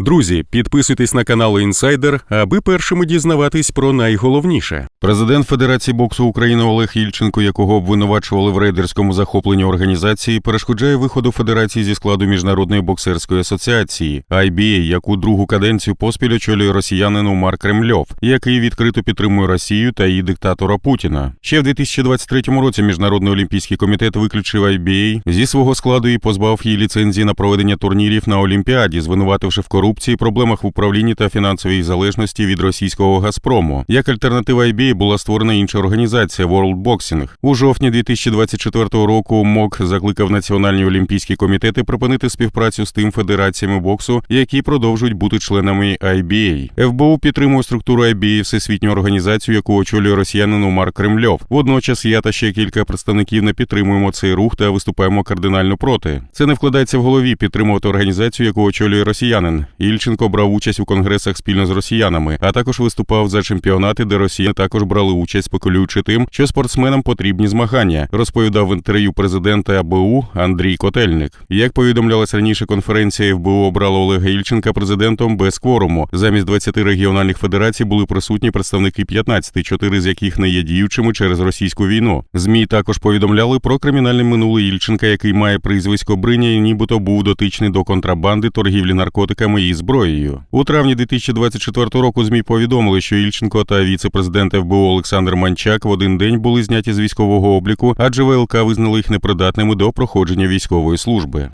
Друзі, підписуйтесь на канал Інсайдер, аби першими дізнаватись про найголовніше. Президент Федерації боксу України Олег Ільченко, якого обвинувачували в рейдерському захопленні організації, перешкоджає виходу федерації зі складу міжнародної боксерської асоціації IBA, яку другу каденцію поспіль очолює росіянин Умар Кремльов, який відкрито підтримує Росію та її диктатора Путіна. Ще в 2023 році міжнародний олімпійський комітет виключив IBA зі свого складу і позбав її ліцензії на проведення турнірів на Олімпіаді, звинувативши в корупції, проблемах в управлінні та фінансовій залежності від російського Газпрому. Як альтернатива IBA була створена інша організація World Boxing. У жовтні 2024 року МОК закликав національні олімпійські комітети припинити співпрацю з тим федераціями боксу, які продовжують бути членами IBA. ФБУ підтримує структуру IBA всесвітню організацію, яку очолює росіянин Умар Кремльов. Водночас я та ще кілька представників не підтримуємо цей рух та виступаємо кардинально проти. Це не вкладається в голові підтримувати організацію, яку очолює росіянин. Ільченко брав участь у конгресах спільно з росіянами, а також виступав за чемпіонати, де росіяни також брали участь, спекулюючи тим, що спортсменам потрібні змагання. Розповідав в інтерв'ю президента АБУ Андрій Котельник. Як повідомлялось раніше, конференція ФБУ обрала Олега Ільченка президентом без кворуму. Замість 20 регіональних федерацій були присутні представники 15, чотири з яких не є діючими через російську війну. Змі також повідомляли про кримінальне минуле Ільченка, який має прізвисько Бриня і нібито був дотичний до контрабанди, торгівлі наркотиками і зброєю. У травні 2024 року змі повідомили, що Ільченко та віце-президент ФБУ Олександр Манчак в один день були зняті з військового обліку, адже ВЛК визнали їх непридатними до проходження військової служби.